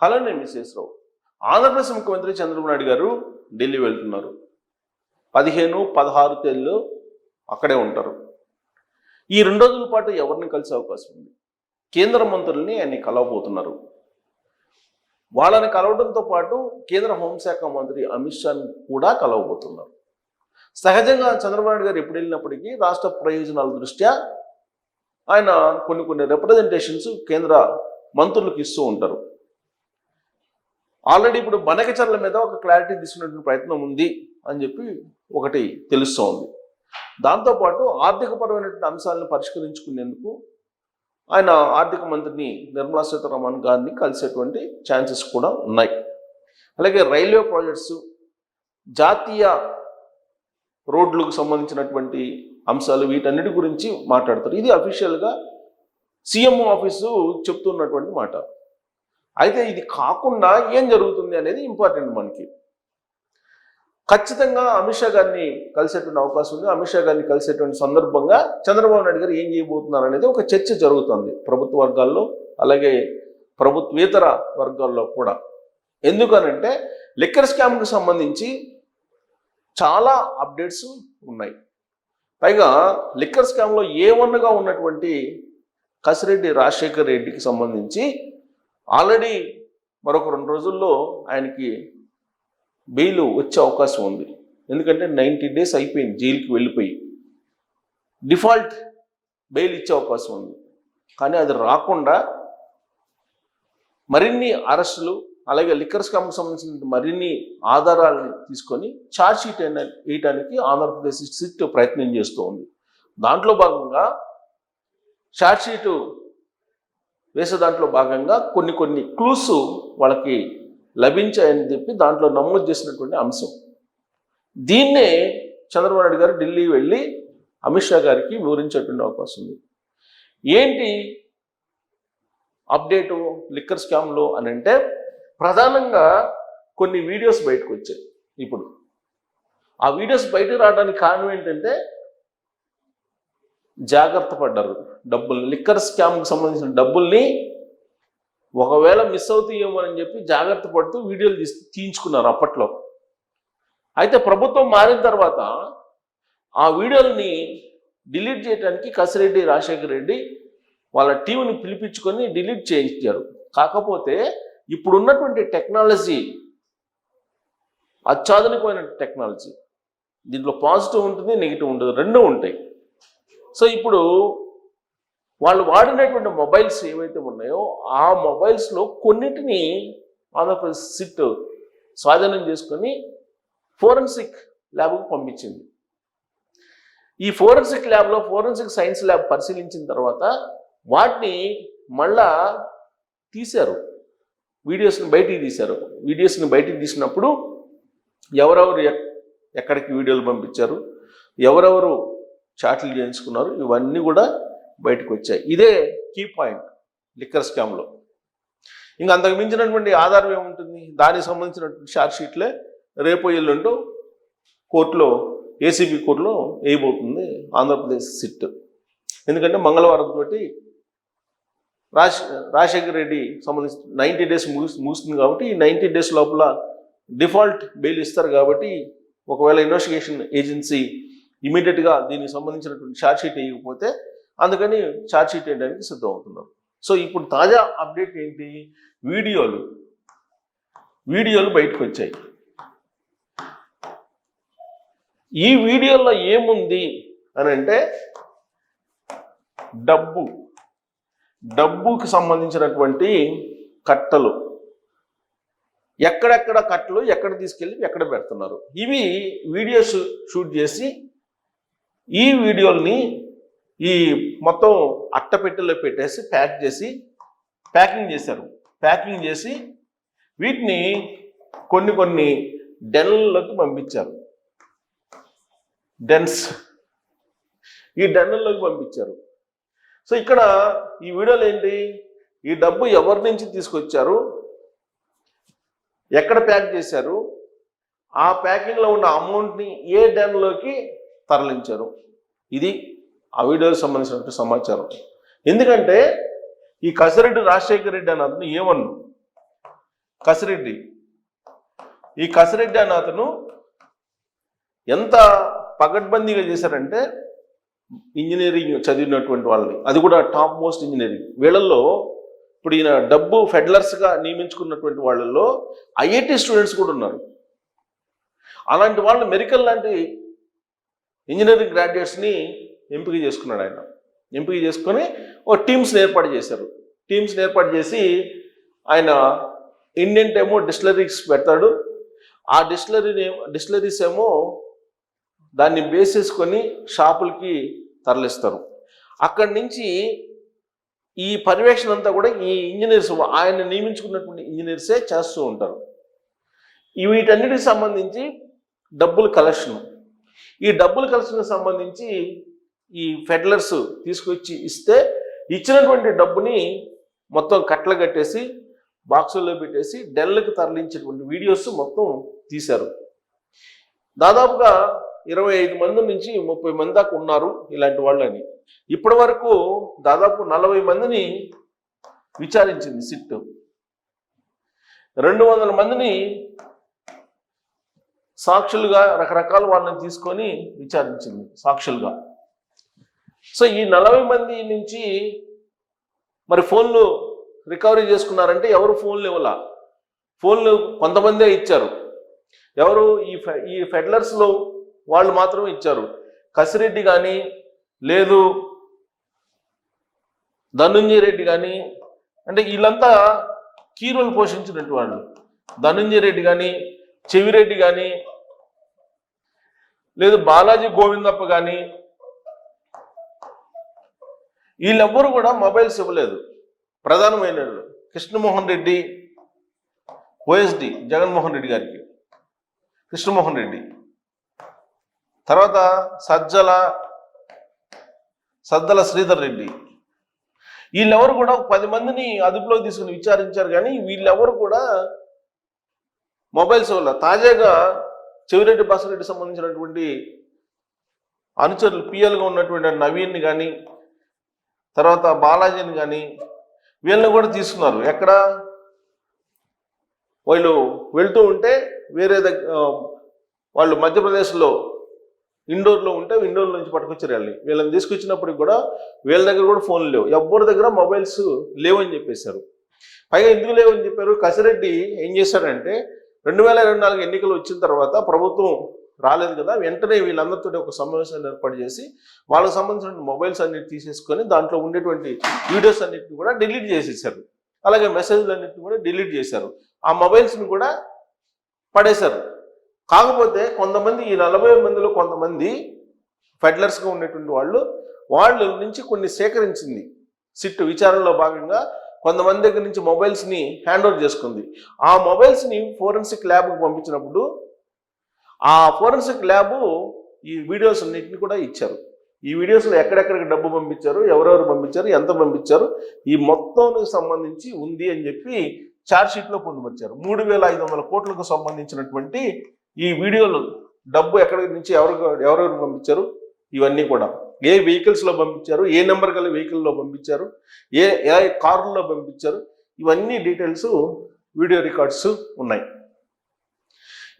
Hello నేను missus రావు. ఆంధ్రప్రదేశ్ ముఖ్యమంత్రి చంద్రబాబు నాయుడు గారు ఢిల్లీ వెళ్తున్నారు. పదిహేను పదహారు తేదీలో అక్కడే ఉంటారు. ఈ రెండు రోజుల పాటు ఎవరిని కలిసే అవకాశం ఉంది? కేంద్ర మంత్రుల్ని ఆయన కలవబోతున్నారు. వాళ్ళని కలవడంతో పాటు కేంద్ర హోంశాఖ మంత్రి అమిత్ షాని కూడా కలవబోతున్నారు. సహజంగా చంద్రబాబు నాయుడు గారు ఎప్పుడు వెళ్ళినప్పటికీ రాష్ట్ర ప్రయోజనాల దృష్ట్యా ఆయన కొన్ని కొన్ని రిప్రజెంటేషన్స్ కేంద్ర మంత్రులకు ఇస్తూ ఉంటారు. ఆల్రెడీ ఇప్పుడు బనకచర్ల మీద ఒక క్లారిటీ తీసుకునేటువంటి ప్రయత్నం ఉంది అని చెప్పి ఒకటి తెలుస్తోంది. దాంతోపాటు ఆర్థికపరమైనటువంటి అంశాలను పరిష్కరించుకునేందుకు ఆయన ఆర్థిక మంత్రిని నిర్మలా సీతారామన్ గారిని కలిసేటువంటి ఛాన్సెస్ కూడా ఉన్నాయి. అలాగే రైల్వే ప్రాజెక్ట్స్ జాతీయ రోడ్లకు సంబంధించినటువంటి అంశాలు వీటన్నిటి గురించి మాట్లాడతారు. ఇది అఫీషియల్గా సీఎం ఆఫీసు చెప్తున్నటువంటి మాట. అయితే ఇది కాకుండా ఏం జరుగుతుంది అనేది ఇంపార్టెంట్ మనకి. ఖచ్చితంగా అమిత్ షా గారిని కలిసేటువంటి అవకాశం ఉంది. అమిత్ షా గారిని కలిసేటువంటి సందర్భంగా చంద్రబాబు నాయుడు గారు ఏం చేయబోతున్నారు అనేది ఒక చర్చ జరుగుతుంది ప్రభుత్వ వర్గాల్లో అలాగే ప్రభుత్వేతర వర్గాల్లో కూడా. ఎందుకనంటే లిక్కర్ స్కామ్కి సంబంధించి చాలా అప్డేట్స్ ఉన్నాయి. పైగా లిక్కర్ స్కామ్లో ఏ వన్గా ఉన్నటువంటి కసిరెడ్డి రాజశేఖర్ రెడ్డికి సంబంధించి ఆల్రెడీ మరొక రెండు రోజుల్లో ఆయనకి బెయిల్ వచ్చే అవకాశం ఉంది. ఎందుకంటే నైంటీ డేస్ అయిపోయింది జైలుకి వెళ్ళిపోయి. డిఫాల్ట్ బెయిల్ ఇచ్చే అవకాశం ఉంది. కానీ అది రాకుండా మరిన్ని అరెస్టులు అలాగే లిక్కర్ స్కామ్కి సంబంధించిన మరిన్ని ఆధారాలను తీసుకొని ఛార్జ్షీట్ వేయడానికి ఆంధ్రప్రదేశ్ సిట్ ప్రయత్నం చేస్తూ ఉంది దాంట్లో భాగంగా ఛార్జ్షీటు వేసే దాంట్లో భాగంగా కొన్ని కొన్ని క్లూస్ వాళ్ళకి లభించాయని చెప్పి దాంట్లో నమోదు చేసినటువంటి అంశం. దీన్నే చంద్రబాబు నాయుడు గారు ఢిల్లీ వెళ్ళి అమిత్ షా గారికి వివరించేటువంటి అవకాశం ఉంది. ఏంటి అప్డేటు లిక్కర్ స్కామ్లో అని అంటే ప్రధానంగా కొన్ని వీడియోస్ బయటకు వచ్చాయి. ఇప్పుడు ఆ వీడియోస్ బయటకు రావడానికి కారణం ఏంటంటే జాగ్రత్త పడ్డారు. డబ్బులు లిక్కర్ స్కామ్కి సంబంధించిన డబ్బుల్ని ఒకవేళ మిస్ అవుతాయేమో అని చెప్పి జాగ్రత్త పడుతూ వీడియోలు తీసి తీయించుకున్నారు అప్పట్లో. అయితే ప్రభుత్వం మారిన తర్వాత ఆ వీడియోలని డిలీట్ చేయడానికి కసిరెడ్డి రాజశేఖర రెడ్డి వాళ్ళ టీంని పిలిపించుకొని డిలీట్ చేయించారు. కాకపోతే ఇప్పుడున్నటువంటి టెక్నాలజీ అత్యాధునికమైన టెక్నాలజీ దీంట్లో పాజిటివ్ ఉంటుంది నెగిటివ్ ఉంటుంది రెండు ఉంటాయి. సో ఇప్పుడు వాళ్ళు వాడినటువంటి మొబైల్స్ ఏవైతే ఉన్నాయో ఆ మొబైల్స్లో కొన్నిటిని ఆంధ్రప్రదేశ్ సిట్ స్వాధీనం చేసుకొని ఫోరెన్సిక్ ల్యాబ్కు పంపించింది. ఈ ఫోరెన్సిక్ ల్యాబ్లో ఫోరెన్సిక్ సైన్స్ ల్యాబ్ పరిశీలించిన తర్వాత వాటిని మళ్ళా తీశారు. వీడియోస్ని బయటికి తీశారు. వీడియోస్ని బయటికి తీసినప్పుడు ఎవరెవరు ఎక్- ఎక్కడికి వీడియోలు పంపించారు? ఎవరెవరు చాట్లు చేయించుకున్నారు. ఇవన్నీ కూడా బయటకు వచ్చాయి. ఇదే కీ పాయింట్ లిక్కర్ స్కామ్లో ఇంకా అంతకు మించినటువంటి ఆధారం ఏముంటుంది? దానికి సంబంధించినటువంటి షార్ట్ షీట్లే రేపు ఎల్లుంటూ కోర్టులో ఏసీబీ కోర్టులో వేయబోతుంది ఆంధ్రప్రదేశ్ సిట్. ఎందుకంటే మంగళవారం తోటి రాజ్ రాజశేఖర రెడ్డి సంబంధించి నైంటీ డేస్ ముగి ముగుస్తుంది కాబట్టి ఈ నైంటీ డేస్ లోపల డిఫాల్ట్ బెయిల్ ఇస్తారు కాబట్టి ఒకవేళ ఇన్వెస్టిగేషన్ ఏజెన్సీ ఇమీడియట్గా దీనికి సంబంధించినటువంటి ఛార్జ్ షీట్ వేయకపోతే అందుకని ఛార్జ్ షీట్ వేయడానికి సిద్ధం అవుతున్నారు సో ఇప్పుడు తాజా అప్డేట్ ఏంటి? వీడియోలు. వీడియోలు బయటకు వచ్చాయి. ఈ వీడియోలో ఏముంది అని అంటే డబ్బు. డబ్బుకి సంబంధించినటువంటి కట్టలు. ఎక్కడెక్కడ కట్టలు ఎక్కడ తీసుకెళ్ళి ఎక్కడ పెడుతున్నారు. ఇవి వీడియోస్ షూట్ చేసి ఈ వీడియోల్ని ఈ మొత్తం అట్టపెట్టెలో పెట్టేసి ప్యాక్ చేసి ప్యాకింగ్ చేశారు. ప్యాకింగ్ చేసి వీటిని కొన్ని కొన్ని డెన్లలోకి పంపించారు. డెన్స్. ఈ డెన్నుల్లోకి పంపించారు. సో ఇక్కడ ఈ వీడియోలు ఏంటి? ఈ డబ్బు ఎవరి నుంచి తీసుకొచ్చారు? ఎక్కడ ప్యాక్ చేశారు? ఆ ప్యాకింగ్లో ఉన్న అమౌంట్ని ఏ డెన్లోకి తరలించారు. ఇది ఆ వీడియోకి సంబంధించినటువంటి సమాచారం. ఎందుకంటే ఈ కసిరెడ్డి రాజశేఖర రెడ్డి అన్న అతను ఏమన్ను? కసిరెడ్డి. ఈ కసిరెడ్డి అన్న అతను ఎంత పగడ్బందీగా చేశారంటే ఇంజనీరింగ్ చదివినటువంటి వాళ్ళని. అది కూడా టాప్ మోస్ట్ ఇంజనీరింగ్. వీళ్ళల్లో ఇప్పుడు ఈయన డబ్బు ఫెడలర్స్గా నియమించుకున్నటువంటి వాళ్ళల్లో ఐఐటి స్టూడెంట్స్ కూడా ఉన్నారు. అలాంటి వాళ్ళు మెరికల్ లాంటి ఇంజనీరింగ్ గ్రాడ్యుయేట్స్ని ఎంపిక చేసుకున్నాడు ఆయన. ఎంపిక చేసుకొని ఓ టీమ్స్ని ఏర్పాటు చేశారు. టీమ్స్ని ఏర్పాటు చేసి ఆయన ఇండియన్ ఏమో డిస్టిలరీస్ పెడతాడు. ఆ డిస్టిలరీని డిస్టిలరీస్ ఏమో దాన్ని బేస్ చేసుకొని షాపులకి తరలిస్తారు. అక్కడి నుంచి ఈ పర్యవేక్షణ అంతా కూడా ఈ ఇంజనీర్స్ ఆయన నియమించుకున్నటువంటి ఇంజనీర్సే చేస్తూ ఉంటారు. వీటన్నిటికి సంబంధించి డబ్బులు కలెక్షన్. ఈ డబ్బులు కలెక్షన్కి సంబంధించి ఈ ఫెడలర్స్ తీసుకొచ్చి ఇస్తే ఇచ్చినటువంటి డబ్బుని మొత్తం కట్టలు కట్టేసి బాక్సుల్లో పెట్టేసి డెల్కి తరలించేటువంటి వీడియోస్ మొత్తం తీశారు. దాదాపుగా ఇరవై ఐదు మంది నుంచి ముప్పై మంది దాకా ఉన్నారు ఇలాంటి వాళ్ళని. ఇప్పటి వరకు దాదాపు నలభై మందిని విచారించింది సిట్. రెండు వందల మందిని సాక్షులుగా రకరకాల వాళ్ళని తీసుకొని విచారించింది సాక్షులుగా. సో ఈ నలభై మంది నుంచి మరి ఫోన్లు రికవరీ చేసుకున్నారంటే ఎవరు ఫోన్లు ఇవ్వాల? ఫోన్లు కొంతమందే ఇచ్చారు. ఎవరు? ఈ ఫె ఈ ఫెడలర్స్లో వాళ్ళు మాత్రమే ఇచ్చారు. కసిరెడ్డి కానీ లేదు. ధనుంజయ రెడ్డి కానీ అంటే వీళ్ళంతా కీరులు పోషించినట్టు వాళ్ళు. ధనుంజయ రెడ్డి కానీ చెవిరెడ్డి కానీ లేదు బాలాజీ గోవిందప్ప కానీ వీళ్ళెవ్వరు కూడా మొబైల్స్ ఇవ్వలేదు. ప్రధానమైన కృష్ణమోహన్ రెడ్డి ఓఎస్డి జగన్మోహన్ రెడ్డి గారికి. కృష్ణమోహన్ రెడ్డి. తర్వాత సజ్జల సజ్జల శ్రీధర్ రెడ్డి. వీళ్ళెవరు కూడా పది మందిని అదుపులోకి తీసుకుని విచారించారు కానీ వీళ్ళెవరు కూడా మొబైల్స్ వల్ల తాజాగా చెవిరెడ్డి బసరెడ్డి సంబంధించినటువంటి అనుచరులు పిఎల్గా ఉన్నటువంటి నవీన్ని కానీ తర్వాత బాలాజీని కానీ వీళ్ళని కూడా తీసుకున్నారు. ఎక్కడ? వాళ్ళు వెళ్తూ ఉంటే వేరే దగ్గర వాళ్ళు మధ్యప్రదేశ్లో ఇండోర్లో ఉంటే ఇండోర్ నుంచి పట్టుకొచ్చారు వెళ్ళి వీళ్ళని తీసుకొచ్చినప్పటికి కూడా వీళ్ళ దగ్గర కూడా ఫోన్లు లేవు. ఎవ్వరి దగ్గర మొబైల్స్ లేవని చెప్పేశారు. పైగా ఎందుకు లేవని చెప్పారు? కసిరెడ్డి ఏం చేశాడంటే రెండు వేల ఇరవై నాలుగు ఎన్నికలు వచ్చిన తర్వాత ప్రభుత్వం రాలేదు కదా వెంటనే వీళ్ళందరితో ఒక సమావేశాన్ని ఏర్పాటు చేసి వాళ్ళకి సంబంధించిన మొబైల్స్ అన్నిటి తీసేసుకొని దాంట్లో ఉండేటువంటి వీడియోస్ అన్నిటిని కూడా డిలీట్ చేసేసారు అలాగే మెసేజ్లు అన్నిటిని కూడా డిలీట్ చేశారు. ఆ మొబైల్స్ని కూడా పడేశారు. కాకపోతే కొంతమంది ఈ నలభై మందిలో కొంతమంది ఫెడ్లర్స్గా ఉండేటువంటి వాళ్ళు వాళ్ళ నుంచి కొన్ని సేకరించింది. సిట్ విచారణలో భాగంగా కొంతమంది దగ్గర నుంచి మొబైల్స్ని హ్యాండ్ ఓవర్ చేసుకుంది. ఆ మొబైల్స్ని ఫోరెన్సిక్ ల్యాబ్కి పంపించినప్పుడు ఆ ఫోరెన్సిక్ ల్యాబ్ ఈ వీడియోస్ అన్నింటిని కూడా ఇచ్చారు. ఈ వీడియోస్లో ఎక్కడెక్కడికి డబ్బు పంపించారు ఎవరెవరు పంపించారు ఎంత పంపించారు ఈ మొత్తానికి సంబంధించి ఉంది అని చెప్పి ఛార్జ్షీట్లో పొందుపరిచారు. మూడు వేల ఐదు వందల కోట్లకు సంబంధించినటువంటి ఈ వీడియోలు డబ్బు ఎక్కడి నుంచి ఎవరు ఎవరెవరు పంపించారు ఇవన్నీ కూడా. ఏ వెహికల్స్లో పంపించారు ఏ నెంబర్ గల వెహికల్లో పంపించారు ఏ ఏ కారుల్లో పంపించారు ఇవన్నీ డీటెయిల్స్ వీడియో రికార్డ్స్ ఉన్నాయి.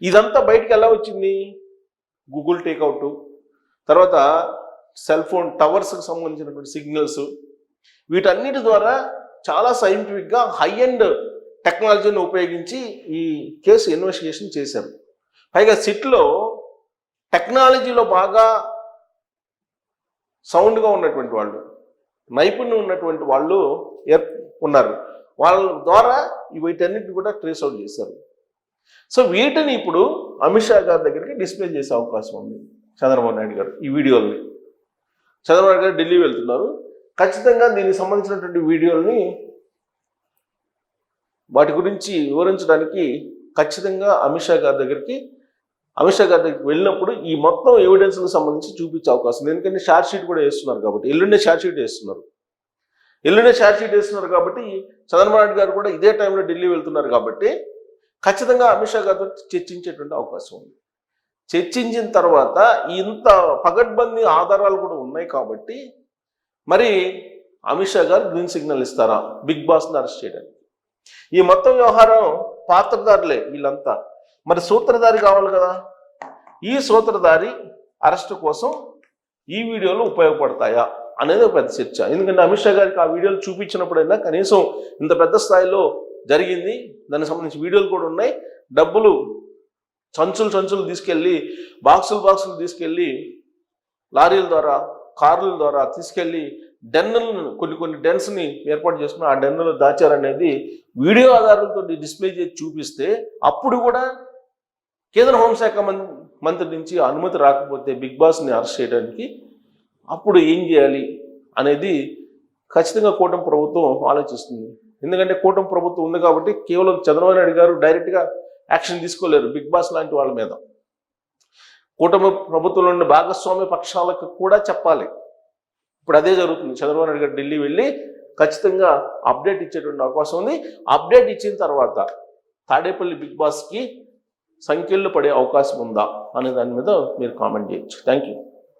ఇదంతా బయటికి ఎలా వచ్చింది? గూగుల్ టేక్అవుట్ తర్వాత సెల్ ఫోన్ టవర్స్కి సంబంధించినటువంటి సిగ్నల్స్ వీటన్నిటి ద్వారా చాలా సైంటిఫిక్గా హై అండ్ టెక్నాలజీని ఉపయోగించి ఈ కేసు ఇన్వెస్టిగేషన్ చేశారు. పైగా సిట్లో టెక్నాలజీలో బాగా సౌండ్గా ఉన్నటువంటి వాళ్ళు నైపుణ్యం ఉన్నటువంటి వాళ్ళు ఏర్ ఉన్నారు. వాళ్ళ ద్వారా వీటన్నిటిని కూడా ట్రేస్ అవుట్ చేశారు. సో వీటిని ఇప్పుడు అమిత్ షా గారి దగ్గరికి డిస్ప్లే చేసే అవకాశం ఉంది చంద్రబాబు నాయుడు గారు ఈ వీడియోల్ని. చంద్రబాబు గారు ఢిల్లీ వెళ్తున్నారు. ఖచ్చితంగా దీనికి సంబంధించినటువంటి వీడియోల్ని వాటి గురించి వివరించడానికి ఖచ్చితంగా అమిత్ షా గారి దగ్గరికి అమిత్ షా గారి దగ్గరికి వెళ్ళినప్పుడు ఈ మొత్తం ఎవిడెన్స్కి సంబంధించి చూపించే అవకాశం ఉంది. ఎందుకంటే షార్ట్ షీట్ కూడా వేస్తున్నారు కాబట్టి. ఎల్లుండే షార్ట్ షీట్ వేస్తున్నారు. ఎల్లుండే షార్ట్ షీట్ వేస్తున్నారు కాబట్టి చంద్రబాబు నాయుడు గారు కూడా ఇదే టైంలో ఢిల్లీ వెళ్తున్నారు కాబట్టి ఖచ్చితంగా అమిత్ షా గారితో చర్చించేటువంటి అవకాశం ఉంది. చర్చించిన తర్వాత ఇంత పగడ్బందీ ఆధారాలు కూడా ఉన్నాయి కాబట్టి మరి అమిత్ షా గారు గ్రీన్ సిగ్నల్ ఇస్తారా? బిగ్ బాస్ని అరెస్ట్ చేయడానికి. ఈ మొత్తం వ్యవహారం పాత్రధారులే వీళ్ళంతా. మరి సూత్రధారి కావాలి కదా. ఈ సూత్రధారి అరెస్ట్ కోసం ఈ వీడియోలు ఉపయోగపడతాయా అనేది ఒక పెద్ద చర్చ. ఎందుకంటే అమిత్ షా గారికి ఆ వీడియోలు చూపించినప్పుడైనా కనీసం ఇంత పెద్ద స్థాయిలో జరిగింది. దానికి సంబంధించి వీడియోలు కూడా ఉన్నాయి. డబ్బులు సంచులు సంచులు తీసుకెళ్ళి బాక్సులు బాక్సులు తీసుకెళ్ళి లారీల ద్వారా కార్ల ద్వారా తీసుకెళ్ళి డెన్నులను కొన్ని కొన్ని డెన్స్ని ఏర్పాటు చేసుకుని ఆ డెన్నులు దాచారనేది వీడియో ఆధారంతో డిస్ప్లే చేసి చూపిస్తే అప్పుడు కూడా కేంద్ర హోంశాఖ మం మంత్రి నుంచి అనుమతి రాకపోతే బిగ్ బాస్ని అరెస్ట్ చేయడానికి అప్పుడు ఏం చేయాలి అనేది ఖచ్చితంగా కూటమి ప్రభుత్వం ఆలోచిస్తుంది. ఎందుకంటే కూటమి ప్రభుత్వం ఉంది కాబట్టి కేవలం చంద్రబాబు నాయుడు గారు డైరెక్ట్గా యాక్షన్ తీసుకోలేరు బిగ్ బాస్ లాంటి వాళ్ళ మీద. కూటమి ప్రభుత్వంలో ఉన్న భాగస్వామ్య పక్షాలకు కూడా చెప్పాలి. ఇప్పుడు అదే జరుగుతుంది. చంద్రబాబు నాయుడు గారు ఢిల్లీ వెళ్ళి ఖచ్చితంగా అప్డేట్ ఇచ్చేటువంటి అవకాశం ఉంది. అప్డేట్ ఇచ్చిన తర్వాత తాడేపల్లి బిగ్ బాస్కి సంఖ్యలు పడే అవకాశం ఉందా అనే దాని మీద మీరు కామెంట్ చేయొచ్చు. Thank you